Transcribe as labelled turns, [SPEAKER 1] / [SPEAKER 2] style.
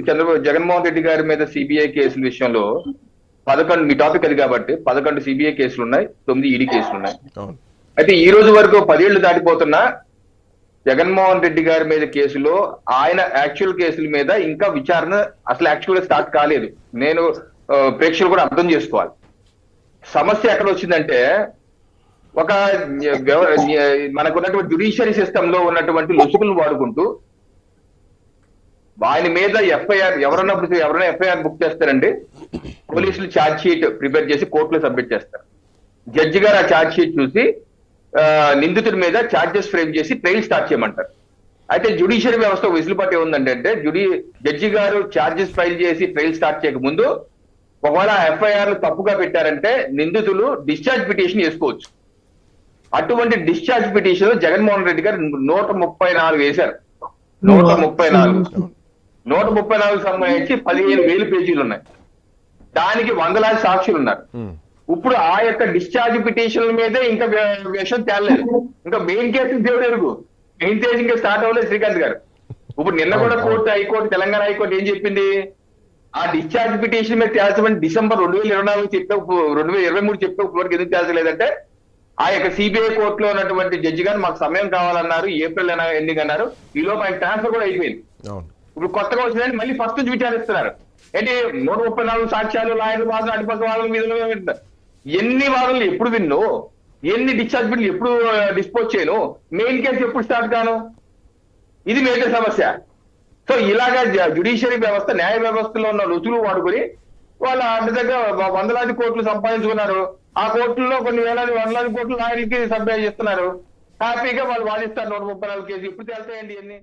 [SPEAKER 1] చంద్రబాబు జగన్మోహన్ రెడ్డి గారి మీద సిబిఐ కేసుల విషయంలో పదకొండు మీ టాపిక్ అది కాబట్టి పదకొండు సిబిఐ కేసులు ఉన్నాయి తొమ్మిది ఈడీ కేసులు ఉన్నాయి. అయితే ఈ రోజు వరకు పదేళ్ళు దాటిపోతున్నా జగన్మోహన్ రెడ్డి గారి మీద కేసులో ఆయన యాక్చువల్ కేసుల మీద ఇంకా విచారణ అసలు యాక్చువల్గా స్టార్ట్ కాలేదు. నేను ప్రేక్షకులు కూడా అర్థం చేసుకోవాలి. సమస్య ఎక్కడ వచ్చిందంటే ఒక వ్యవ- మనకు ఉన్నటువంటి జ్యుడిషియరీ సిస్టమ్లో ఉన్నటువంటి లొసుగులను వాడుకుంటూ ఆయన మీద ఎఫ్ఐఆర్ ఎవరన్నా ఎవరైనా ఎఫ్ఐఆర్ బుక్ చేస్తారండి పోలీసులు ఛార్జ్ షీట్ ప్రిపేర్ చేసి కోర్టులో సబ్మిట్ చేస్తారు. జడ్జి గారు ఆ ఛార్జ్ షీట్ చూసి నిందితుడి మీద ఛార్జెస్ ఫ్రేమ్ చేసి ట్రయల్ స్టార్ట్ చేయమంటారు. అయితే జ్యుడిషియరీ వ్యవస్థ వెసులుబాటు ఏముందంటే అంటే జుడి జడ్జి గారు ఛార్జెస్ ఫైల్ చేసి ట్రయల్ స్టార్ట్ చేయక ముందు ఒకవేళ ఎఫ్ఐఆర్ తప్పుగా పెట్టారంటే నిందితులు డిశ్చార్జ్ పిటిషన్ వేసుకోవచ్చు. అటువంటి డిశ్చార్జ్ పిటిషన్ జగన్మోహన్ రెడ్డి గారు నూట ముప్పై నాలుగు వేశారు. నూట ముప్పై నాలుగు. నూట ముప్పై నాలుగు సంబంధించి పదిహేను వేలు పేజీలు ఉన్నాయి దానికి వందలాది సాక్షులు ఉన్నారు. ఇప్పుడు ఆ యొక్క డిశ్చార్జ్ పిటిషన్ల మీదే ఇంకా విషయం తేలలేదు. ఇంకా మెయిన్ కేసు దేవుడు ఎరుగు. మెయిన్ కేసు ఇంకా స్టార్ట్ అవ్వలేదు శ్రీకాంత్ గారు. ఇప్పుడు నిన్న కూడా కోర్టు హైకోర్టు తెలంగాణ హైకోర్టు ఏం చెప్పింది? ఆ డిశ్చార్జ్ పిటిషన్ మీద తేల్చమని డిసెంబర్ రెండు వేల ఇరవై నాలుగు చెప్పే రెండు వేల ఇరవై మూడు చెప్పే వరకు ఎందుకు తేల్చలేదంటే ఆ యొక్క సిబిఐ కోర్టులో ఉన్నటువంటి జడ్జి గారు మాకు సమయం కావాలన్నారు ఏప్రిల్ ఎండింగ్ అన్నారు. ఈ లోపు ఆయన ట్రాన్స్ఫర్ కూడా అయిపోయింది. ఇప్పుడు కొత్తగా వచ్చిందని మళ్ళీ ఫస్ట్ నుంచి విచారిస్తున్నారు. ఏంటి నూట ముప్పై నాలుగు సాక్ష్యాలు లాయర్లు మాత్రం అటుపక్క వాదన మీద ఎన్ని వాదనలు ఎప్పుడు విన్ను ఎన్ని డిశ్చార్జ్ బిల్లు ఎప్పుడు డిస్పోజ్ చేయను మెయిన్ కేసు ఎప్పుడు స్టార్ట్ కాను ఇది మేజర్ సమస్య. సో ఇలాగా జ్యుడిషియరీ వ్యవస్థ న్యాయ వ్యవస్థలో ఉన్న రుచులు వాడుకొని వాళ్ళ అటు దగ్గర వందలాది కోట్లు సంపాదించుకున్నారు. ఆ కోట్లలో కొన్ని వేలాది వందలాది కోట్లు లాయర్లకి సబ్మిట్ చేస్తున్నారు. హ్యాపీగా వాళ్ళు వాదిస్తారు నూట ముప్పై నాలుగు కేసు ఇప్పుడు తెలుస్తాయండి ఎన్ని